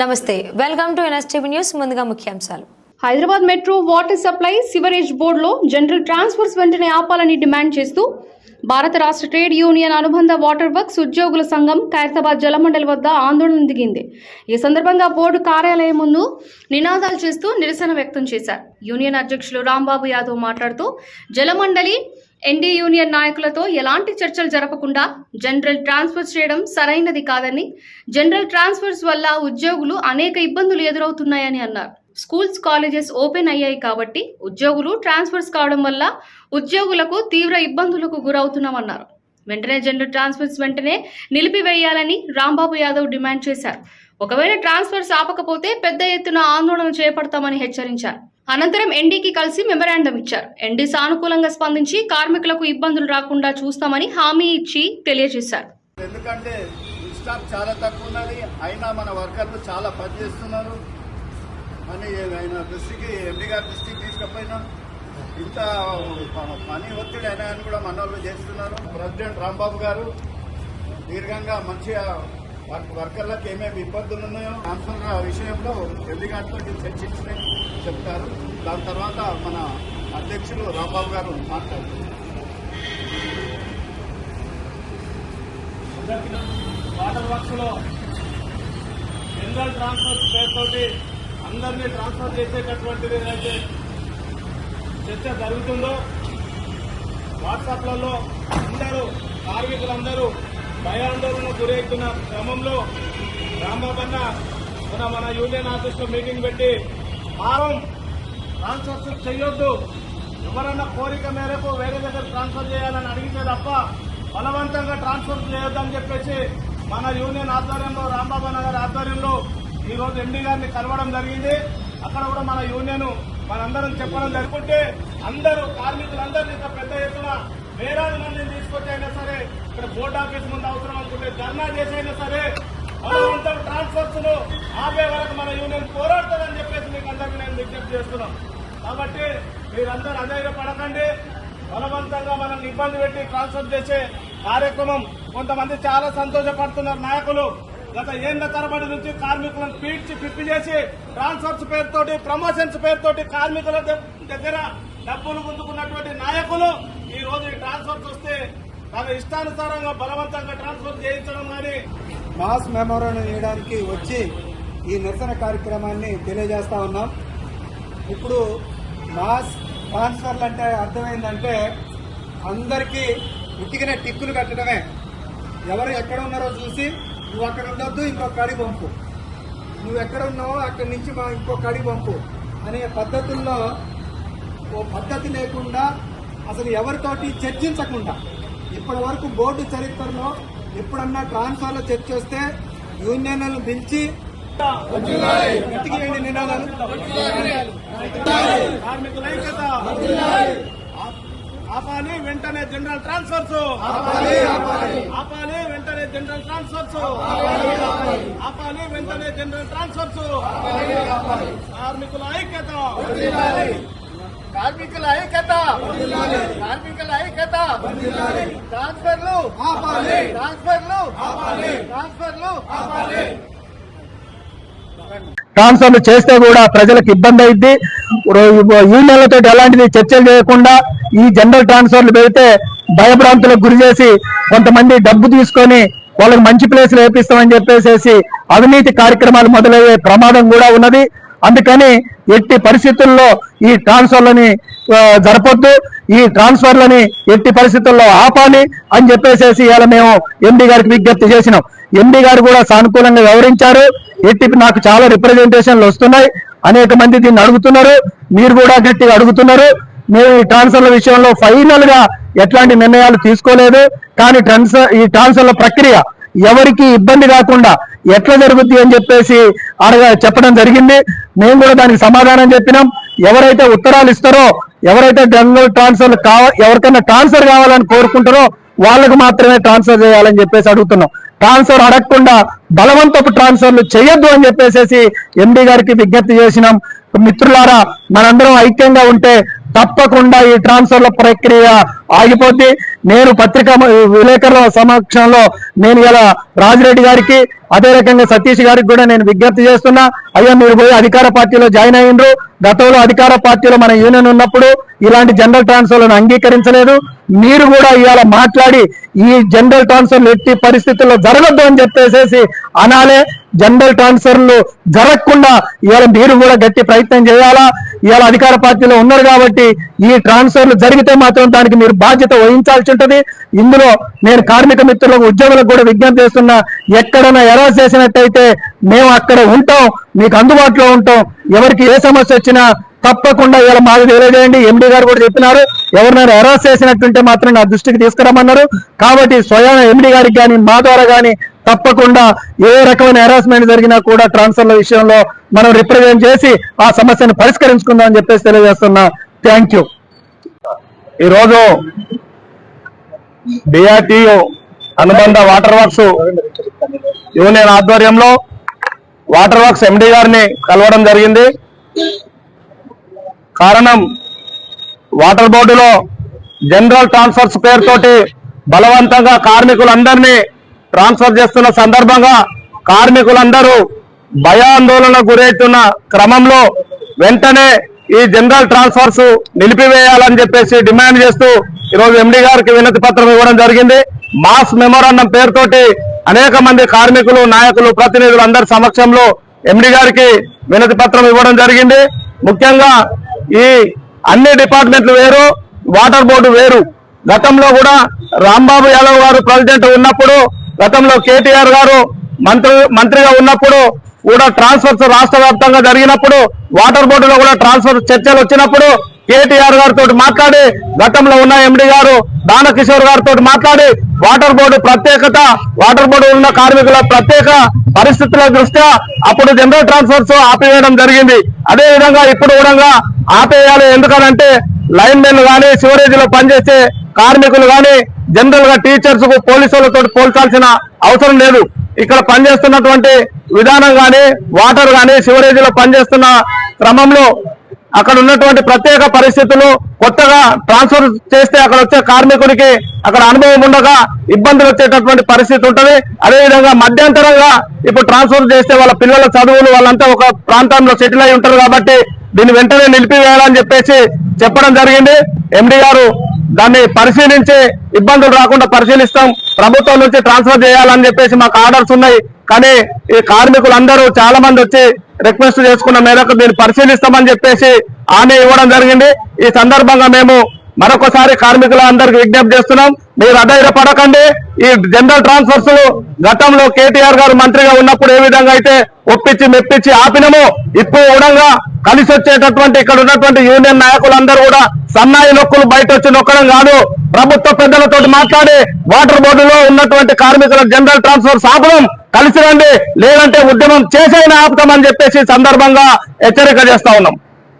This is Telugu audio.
నమస్తే వెల్కమ్ టు ఎన్ఎస్టీవీ న్యూస్ ముందుగా ముఖ్యాంశాలు. Hyderabad metro water supply sewerage బోర్డులో జనరల్ ట్రాన్స్ఫర్స్ వెంటనే ఆపాలని డిమాండ్ చేస్తూ భారత రాష్ట్ర ట్రేడ్ యూనియన్ అనుబంధ వాటర్ వర్క్స్ ఉద్యోగుల సంఘం ఖైరతాబాద్ జలమండలి వద్ద ఆందోళన దిగింది. ఈ సందర్భంగా బోర్డు కార్యాలయం ముందు నినాదాలు చేస్తూ నిరసన వ్యక్తం చేశారు. యూనియన్ అధ్యక్షులు రాంబాబు యాదవ్ మాట్లాడుతూ జలమండలి ఎన్డీ యూనియన్ నాయకులతో ఎలాంటి చర్చలు జరపకుండా జనరల్ ట్రాన్స్ఫర్స్ చేయడం సరైనది కాదని జనరల్ ట్రాన్స్ఫర్స్ వల్ల ఉద్యోగులు అనేక ఇబ్బందులు ఎదురవుతున్నాయని అన్నారు. స్కూల్స్ కాలేజెస్ ఓపెన్ అయ్యాయి కాబట్టి ఉద్యోగులు ట్రాన్స్ఫర్స్ కావడం వల్ల ఉద్యోగులకు తీవ్ర ఇబ్బందులకు గురవుతున్నామన్నారు. వెంటనే జనరల్ ట్రాన్స్ఫర్స్ వెంటనే నిలిపివేయాలని రాంబాబు యాదవ్ డిమాండ్ చేశారు. ఒకవేళ ట్రాన్స్ఫర్స్ ఆపకపోతే పెద్ద ఎత్తున ఆందోళన చేపడతామని హెచ్చరించారు. అనంతరం ఎన్డీకి కలిసి మెమరాండం ఇచ్చారు. ఎన్డీ సానుకూలంగా స్పందించి కార్మికులకు ఇబ్బందులు రాకుండా చూస్తామని హామీ ఇచ్చి తెలియజేశారు. ఎందుకంటే స్టాఫ్ చాలా తక్కువ ఉన్నది. అయినా మన వర్కర్లు చాలా పని చేస్తున్నారు అని ఆయన దృష్టికి ఎండి గారి దృష్టికి తీసుకపోయినా ఇంత పని ఒత్తిడి అయినా అని కూడా మన వాళ్ళు చేస్తున్నారు. ప్రెసిడెంట్ రాంబాబు గారు దీర్ఘంగా మంచిగా వర్కర్లకు ఏమేమి ఇబ్బందులు ఉన్నాయో ట్రాన్స్ఫర్ విషయంలో ఎల్లిగాటితో చర్చించడం చెప్తారు. దాని తర్వాత మన అధ్యక్షులు రాంబాబు గారు మాట్లాడతారు. వాటర్ వర్క్స్ జనరల్ ట్రాన్స్ఫర్ పేరుతోటి అందరినీ ట్రాన్స్ఫర్ చేసేటటువంటిది ఏదైతే చర్చ జరుగుతుందో వాట్సాప్లలో అందరూ కార్మికులందరూ భయాందోళన గురవుతున్న క్రమంలో రాంబాబన్న మన మన యూనియన్ ఆఫీస్లో మీటింగ్ పెట్టి ఫారం ట్రాన్స్ఫర్ చేయొద్దు ఎవరన్నా కోరిక మేరకు వేరే దగ్గర ట్రాన్స్ఫర్ చేయాలని అడిగితే తప్ప బలవంతంగా ట్రాన్స్ఫర్ చేయొద్దని చెప్పేసి మన యూనియన్ ఆధ్వర్యంలో రాంబాబు నగర్ ఆధ్వర్యంలో ఈరోజు ఎండి గారిని కలవడం జరిగింది. అక్కడ కూడా మన యూనియన్ మనందరం చెప్పడం జరుగుతుంటే అందరూ కార్మికులందరినీ ఇంత పెద్ద ఎత్తున వేలాది మందిని తీసుకొచ్చి అయినా సరే ఇక్కడ బోర్డు ఆఫీస్ ముందు అవసరం అనుకుంటే ధర్నా చేసైనా సరే బలవంతం ట్రాన్స్ఫర్స్ను ఆపే వరకు మన యూనియన్ పోరాడుతుందని చెప్పేసి మీకు అందరికీ నేను విజ్ఞప్తి చేస్తున్నాం. కాబట్టి మీరందరూ అధైర్యపడకండి. బలవంతంగా మనల్ని ఇబ్బంది పెట్టి ట్రాన్స్ఫర్ చేసే కార్యక్రమం కొంతమంది చాలా సంతోషపడుతున్నారు నాయకులు. గత ఏళ్ళ తరబడి నుంచి కార్మికులను పీడ్చి పిప్పి చేసి ట్రాన్స్ఫర్స్ పేరుతోటి ప్రమోషన్స్ పేరుతోటి కార్మికుల దగ్గర డబ్బులు గుంజుకున్నటువంటి నాయకులు ఈ రోజు ఈ ట్రాన్స్ఫర్స్ వస్తే తన ఇష్టానుసారంగా బలవంతంగా ట్రాన్స్ఫర్ చేయించడం కానీ మాస్ మెమోరియల్ చేయడానికి వచ్చి ఈ నిరసన కార్యక్రమాన్ని తెలియజేస్తా ఉన్నాం. ఇప్పుడు మాస్ ట్రాన్స్ఫర్లు అంటే అర్థమైందంటే అందరికీ ఉట్టిగిన టిక్కులు కట్టడమే. ఎవరు ఎక్కడ ఉన్నారో చూసి నువ్వు అక్కడ ఉండొద్దు ఇంకో కడి పంపు. నువ్వు ఎక్కడ ఉన్నావో అక్కడి నుంచి మా ఇంకో కడి పంపు అనే పద్ధతుల్లో ఓ పద్ధతి లేకుండా అసలు ఎవరితోటి చర్చించకుండా ఇప్పటి వరకు బోర్డు చరిత్రలో ఎప్పుడన్నా ట్రాన్స్ఫర్లో చర్చ వస్తే యూనియన్లను పిలిచి ఇంటికి నినాదాలు. కార్మికుల ఐక్యత. ఆపాలి వెంటనే జనరల్ ట్రాన్స్ఫర్స్. ఆపాలి వెంటనే జనరల్ ట్రాన్స్ఫర్స్. ఆపాలి వెంటనే జనరల్ ట్రాన్స్ఫర్స్. కార్మికుల ఐక్యత. కార్మికుల ఐక్యత. కార్మికుల ఐక్యత. ట్రాన్స్ఫర్లు. ట్రాన్స్ఫర్లు. ట్రాన్స్ఫర్లు. ట్రాన్స్ఫర్లు చేస్తే కూడా ప్రజలకు ఇబ్బంది అయింది యూనియన్లతో ఎలాంటిది చర్చలు చేయకుండా ఈ జనరల్ ట్రాన్స్ఫర్లు పెడితే భయభ్రాంతులకు గురి చేసి కొంతమంది డబ్బు తీసుకొని వాళ్ళకి మంచి ప్లేసులు వేపిస్తామని చెప్పేసి అవినీతి కార్యక్రమాలు మొదలయ్యే ప్రమాదం కూడా ఉన్నది. అందుకని ఎట్టి పరిస్థితుల్లో ఈ ట్రాన్స్ఫర్లని జరపొద్దు. ఈ ట్రాన్స్ఫర్లని ఎట్టి పరిస్థితుల్లో ఆపాలి అని చెప్పేసేసి ఇవాళ మేము ఎండి గారికి విజ్ఞప్తి చేసినాం. ఎండి గారు కూడా సానుకూలంగా వివరించారు ఎట్టి నాకు చాలా రిప్రజెంటేషన్లు వస్తున్నాయి. అనేక మంది దీన్ని అడుగుతున్నారు. మీరు కూడా గట్టిగా అడుగుతున్నారు. మేము ఈ ట్రాన్స్ఫర్ల విషయంలో ఫైనల్గా ఎట్లాంటి నిర్ణయాలు తీసుకోలేదు. కానీ ట్రాన్స్ఫర్ ఈ ట్రాన్స్ఫర్ల ప్రక్రియ ఎవరికి ఇబ్బంది కాకుండా ఎట్లా జరుగుద్ది అని చెప్పేసి అడగ చెప్పడం జరిగింది. మేము కూడా దానికి సమాధానం చెప్పినాం. ఎవరైతే ఉత్తరాలు ఇస్తారో ఎవరైతే డెంగల్ ట్రాన్స్ఫర్ కావ ఎవరికైనా ట్రాన్స్ఫర్ కావాలని కోరుకుంటారో వాళ్ళకు మాత్రమే ట్రాన్స్ఫర్ చేయాలని చెప్పేసి అడుగుతున్నాం. ట్రాన్స్ఫర్ అడగకుండా బలవంతపు ట్రాన్స్ఫర్లు చేయొద్దు అని చెప్పేసి ఎండి గారికి విజ్ఞప్తి చేసినాం. మిత్రులారా మనందరం ఐక్యంగా ఉంటే తప్పకుండా ఈ ట్రాన్స్ఫర్ల ప్రక్రియ ఆగిపోద్ది. నేను పత్రికా విలేకరుల సమక్షంలో నేను ఇలా రాజిరెడ్డి గారికి అదే రకంగా సతీష్ గారికి కూడా నేను విజ్ఞప్తి చేస్తున్నా. అయ్యా మీరు పోయి అధికార పార్టీలో జాయిన్ అయ్యిండ్రు. గతంలో అధికార పార్టీలో మన యూనియన్ ఉన్నప్పుడు ఇలాంటి జనరల్ ట్రాన్స్ఫర్లను అంగీకరించలేదు. మీరు కూడా ఇవాళ మాట్లాడి ఈ జనరల్ ట్రాన్స్ఫర్లు ఎట్టి పరిస్థితుల్లో జరగద్దు అని చెప్పేసేసి అనాలే. జనరల్ ట్రాన్స్ఫర్లు జరగకుండా ఇవాళ మీరు కూడా గట్టి ప్రయత్నం చేయాలా? ఇవాళ అధికార పార్టీలో ఉన్నారు కాబట్టి ఈ ట్రాన్స్ఫర్లు జరిగితే మాత్రం దానికి మీరు బాధ్యత వహించాల్సి ఉంటుంది. ఇందులో నేను కార్మిక మిత్రులకు ఉద్యోగులకు కూడా విజ్ఞప్తి చేస్తున్నా ఎక్కడైనా ఎరా చేసినట్టయితే మేము అక్కడ ఉంటాం మీకు అందుబాటులో ఉంటాం. ఎవరికి ఏ సమస్య వచ్చినా తప్పకుండా ఇవాళ మాకు తెలియజేయండి. ఎండి గారు కూడా చెప్పినారు ఎవరినైనా అరెస్ట్ చేసినట్టుంటే మాత్రం నా దృష్టికి తీసుకురామన్నారు కాబట్టి స్వయం ఎండి గారికి కానీ మా ద్వారా కానీ తప్పకుండా ఏ రకమైన హెరాస్మెంట్ జరిగినా కూడా ట్రాన్స్ఫర్ల విషయంలో మనం రిప్రజెంట్ చేసి ఆ సమస్యను పరిష్కరించుకుందాం అని చెప్పేసి తెలియజేస్తున్నా. థ్యాంక్ యూ ఈరోజు డిఆర్టీయు అనుబంధ వాటర్ వర్క్స్ యూనియన్ ఆధ్వర్యంలో వాటర్ వర్క్స్ ఎండి గారిని కలవడం జరిగింది. కారణం వాటర్ బోర్డులో జనరల్ ట్రాన్స్ఫర్స్ పేరుతోటి బలవంతంగా కార్మికులందరినీ ట్రాన్స్ఫర్ చేస్తున్న సందర్భంగా కార్మికులందరూ భయాందోళన గురవుతున్న క్రమంలో వెంటనే ఈ జనరల్ ట్రాన్స్ఫర్స్ నిలిపివేయాలని చెప్పేసి డిమాండ్ చేస్తూ ఈరోజు ఎండి గారికి వినతి పత్రం ఇవ్వడం జరిగింది. మాస్ మెమోరాండం పేరుతోటి అనేక మంది కార్మికులు నాయకులు ప్రతినిధులు అందరి సమక్షంలో ఎండి గారికి వినతి పత్రం ఇవ్వడం జరిగింది. ముఖ్యంగా ఈ అన్ని డిపార్ట్మెంట్లు వేరు వాటర్ బోర్డు వేరు. గతంలో కూడా రాంబాబు యాదవ్ గారు ప్రెసిడెంట్ ఉన్నప్పుడు గతంలో కేటీఆర్ గారు మంత్రి మంత్రిగా ఉన్నప్పుడు కూడా ట్రాన్స్ఫర్స్ రాష్ట్ర వ్యాప్తంగా జరిగినప్పుడు వాటర్ బోర్డులో కూడా ట్రాన్స్ఫర్ చర్చలు వచ్చినప్పుడు కేటీఆర్ గారితో మాట్లాడి గతంలో ఉన్న ఎండి గారు దానకిషోర్ గారితో మాట్లాడి వాటర్ బోర్డు ప్రత్యేకత వాటర్ బోర్డు ఉన్న కార్మికుల ప్రత్యేక పరిస్థితుల దృష్ట్యా అప్పుడు జనరల్ ట్రాన్స్ఫర్స్ ఆపివేయడం జరిగింది. అదే విధంగా ఇప్పుడు కూడా ఆపేయాలి. ఎందుకనంటే లైన్ మెన్ కానీ సివరేజ్లో పనిచేసే కార్మికులు కానీ జనరల్గా టీచర్స్కు పోలీసులతో పోల్చాల్సిన అవసరం లేదు. ఇక్కడ పనిచేస్తున్నటువంటి విధానం కానీ వాటర్ కానీ సివరేజ్లో పనిచేస్తున్న క్రమంలో అక్కడ ఉన్నటువంటి ప్రత్యేక పరిస్థితులు కొత్తగా ట్రాన్స్ఫర్ చేస్తే అక్కడ వచ్చే కార్మికుడికి అక్కడ అనుభవం ఉండగా ఇబ్బందులు వచ్చేటటువంటి పరిస్థితి ఉంటుంది. అదేవిధంగా మధ్యంతరంగా ఇప్పుడు ట్రాన్స్ఫర్ చేస్తే వాళ్ళ పిల్లల చదువులు వాళ్ళంతా ఒక ప్రాంతంలో సెటిల్ అయి ఉంటారు కాబట్టి దీన్ని వెంటనే నిలిపివేయాలని చెప్పేసి చెప్పడం జరిగింది. ఎండి గారు దాన్ని పరిశీలించి ఇబ్బందులు రాకుండా పరిశీలిస్తాం. ప్రభుత్వం నుంచి ట్రాన్స్ఫర్ చేయాలని చెప్పేసి మాకు ఆర్డర్స్ ఉన్నాయి. కానీ ఈ కార్మికులందరూ చాలా మంది వచ్చి రిక్వెస్ట్ చేసుకున్న మేరకు దీన్ని పరిశీలిస్తామని చెప్పేసి హామీ ఇవ్వడం జరిగింది. ఈ సందర్భంగా మేము మరొకసారి కార్మికుల అందరికి విజ్ఞప్తి చేస్తున్నాం. మీరు అధైర్యపడకండి. ఈ జనరల్ ట్రాన్స్ఫర్స్ గతంలో కేటీఆర్ గారు మంత్రిగా ఉన్నప్పుడు ఏ విధంగా అయితే ఒప్పించి మెప్పించి ఆపినమో ఇప్పుడు కూడా కలిసి వచ్చేటటువంటి ఇక్కడ ఉన్నటువంటి యూనియన్ నాయకులందరూ కూడా సన్నాయి నొక్కులు బయట వచ్చి నొక్కడం కాదు. ప్రభుత్వ పెద్దలతో మాట్లాడి వాటర్ బోర్డులో ఉన్నటువంటి కార్మికుల జనరల్ ట్రాన్స్ఫర్ ఆపడం కలిసి రండి లేదంటే ఉద్యమం చేసైనా ఆపుతామని చెప్పేసి సందర్భంగా హెచ్చరిక చేస్తా ఉన్నాం.